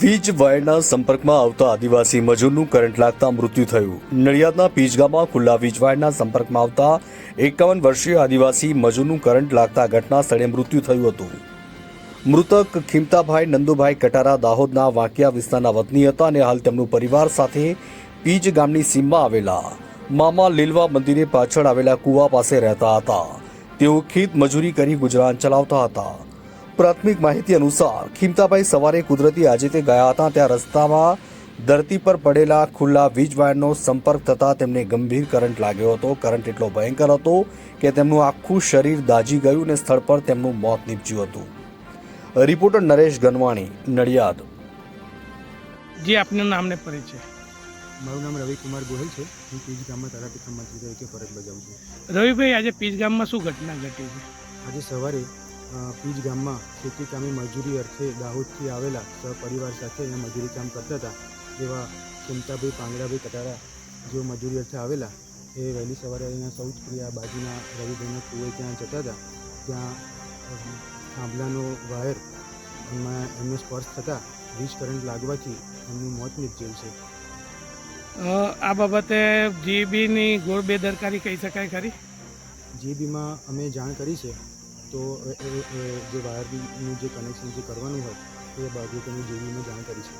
વીજ વાયરના સંપર્કમાં આવતા આદિવાસી મજૂરનું કરંટ લાગતા મૃત્યુ થયું. નડિયાદના પીજગામાં ખુલ્લા વીજ વાયરના સંપર્કમાં આવતા એકાવન વર્ષીય આદિવાસી મજૂરનું કરંટ લાગતા ઘટના સ્થળે મૃત્યુ થયું હતું. મૃતક ખીમતાભાઈ, નંદુભાઈ કટારા દાહોદના વાંકિયા વિસ્તારના વતની હતા અને હાલ તેમનું પરિવાર સાથે પીજ ગામની સીમમાં આવેલા મામા લીલવા મંદિરે પાછળ આવેલા કુવા પાસે રહેતા હતા. તેઓ ખેત મજૂરી કરી ગુજરાન ચલાવતા હતા. પ્રાથમિક માહિતી અનુસાર ખીમતાભાઈ સવારે કુદરતી આજે તે ગયા હતા ત્યાં રસ્તામાં ધરતી પર પડેલા ખુલ્લા વીજ વાયરનો સંપર્ક થતાં તેમને ગંભીર કરંટ લાગ્યો હતો. કરંટ એટલો ભયંકર હતો કે તેમનું આખું શરીર દાજી ગયું અને સ્થળ પર તેમનું મોત નીપજ્યું હતું. રિપોર્ટર નરેશ ગનવાણી નડિયાદ. જી આપનું નામ ને પરિચય. મારું નામ રવિકુમાર ગોહિલ છે. હું પીજ ગામમાં કમ મંત્રી તરીકે ફરજ બજાવું છું. રવિભાઈ આજે પીજ ગામમાં શું ઘટના ઘટી છે? આજે સવારે પીજ ગામમાં ખેતી કામી મજૂરી અર્થે દાહોદથી આવેલા સહપરિવાર સાથે અહીંયા મજૂરી કામ કરતા હતા. જેવા ચિંતાભાઈ પાંગડાભાઈ કટારા જેઓ મજૂરી અર્થે આવેલા એ વહેલી સવારે અહીંયા સૌ જ પ્રિયા બાજુના રવિભાઈના કુએ ત્યાં જતા હતા. ત્યાં થાંભલાનો વાયર એમાં એમને સ્પર્શ થતાં વીજ કરંટ લાગવાથી એમનું મોત નીપજેલ છે. આ બાબતે જીબીની ગોળ બેદરકારી કહી શકાય ખરી? જીબીમાં અમે જાણ કરી છે. તો એ- જે વાયરનું જે કનેક્શન જે કરવાનું હોય, એ બાબતે અમે જીબીમાં જાણ કરી છે